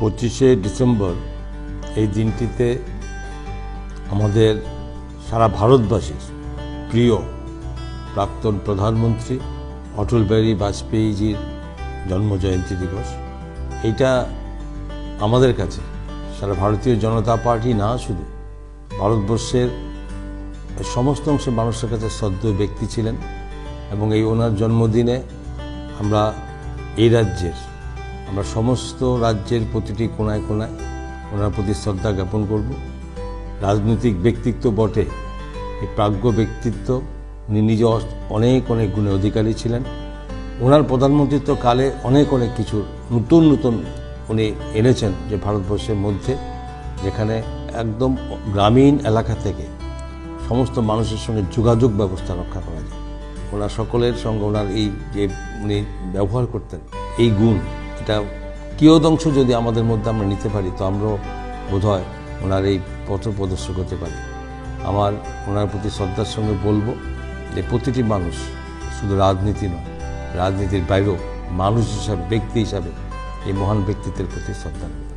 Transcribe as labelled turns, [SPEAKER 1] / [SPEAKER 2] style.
[SPEAKER 1] পঁচিশে ডিসেম্বর এই দিনটিতে আমাদের সারা ভারতবাসীর প্রিয় প্রাক্তন প্রধানমন্ত্রী অটল বিহারী বাজপেয়ীজির জন্মজয়ন্তী দিবস। এইটা আমাদের কাছে, সারা ভারতীয় জনতা পার্টি না শুধু, ভারতবর্ষের সমস্ত অংশের মানুষের কাছে শ্রদ্ধেয় ব্যক্তি ছিলেন এবং এই ওনার জন্মদিনে আমরা এই রাজ্যের আমরা সমস্ত রাজ্যের প্রতিটি কোনায় কোনায় ওনার প্রতি শ্রদ্ধা জ্ঞাপন করব। রাজনৈতিক ব্যক্তিত্ব বটে। এই প্রাজ্ঞ ব্যক্তিত্ব, উনি নিজে অনেক অনেক গুণে অধিকারী ছিলেন। ওনার প্রধানমন্ত্রিত্ব কালে অনেক অনেক কিছু নতুন নতুন উনি এনেছেন যে ভারতবর্ষের মধ্যে, যেখানে একদম গ্রামীণ এলাকা থেকে সমস্ত মানুষের সঙ্গে যোগাযোগ ব্যবস্থা রক্ষা করা যায়। ওনার সকলের সঙ্গে ওনার এই যে উনি ব্যবহার করতেন, এই গুণ এটা কিয়দংশ যদি আমাদের মধ্যে আমরা নিতে পারি, তো আমরাও বোধহয় ওনার এই পথ প্রদর্শন হতে পারি। আমার ওনার প্রতি শ্রদ্ধার সঙ্গে বলব যে প্রতিটি মানুষ শুধু রাজনীতি নয়, রাজনীতির বাইরেও মানুষ হিসাবে, ব্যক্তি হিসাবে এই মহান ব্যক্তিত্বের প্রতি শ্রদ্ধা নেবে